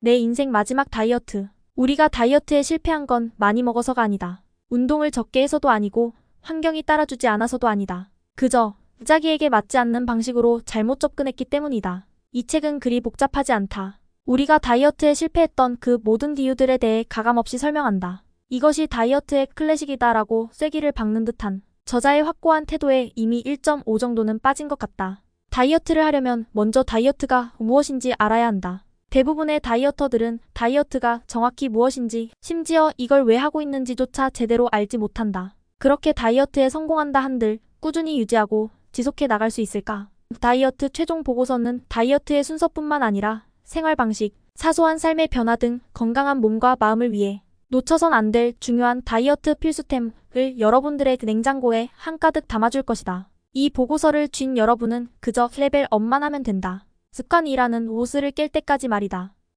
내 인생 마지막 다이어트. 우리가 다이어트에 실패한 건 많이 먹어서가 아니다. 운동을 적게 해서도 아니고 환경이 따라주지 않아서도 아니다. 그저 자기에게 맞지 않는 방식으로 잘못 접근했기 때문이다. 이 책은 그리 복잡하지 않다. 우리가 다이어트에 실패했던 그 모든 이유들에 대해 가감없이 설명한다. 이것이 다이어트의 클래식이다라고 쐐기를 박는 듯한 저자의 확고한 태도에 이미 1.5 정도는 빠진 것 같다. 다이어트를 하려면 먼저 다이어트가 무엇인지 알아야 한다. 대부분의 다이어터들은 다이어트가 정확히 무엇인지, 심지어 이걸 왜 하고 있는지조차 제대로 알지 못한다. 그렇게 다이어트에 성공한다 한들 꾸준히 유지하고 지속해 나갈 수 있을까? 다이어트 최종 보고서는 다이어트의 순서뿐만 아니라 생활 방식, 사소한 삶의 변화 등 건강한 몸과 마음을 위해 놓쳐선 안 될 중요한 다이어트 필수템을 여러분들의 냉장고에 한가득 담아줄 것이다. 이 보고서를 쥔 여러분은 그저 레벨 업만 하면 된다. 습관 2라는 옷을 깰 때까지 말이다.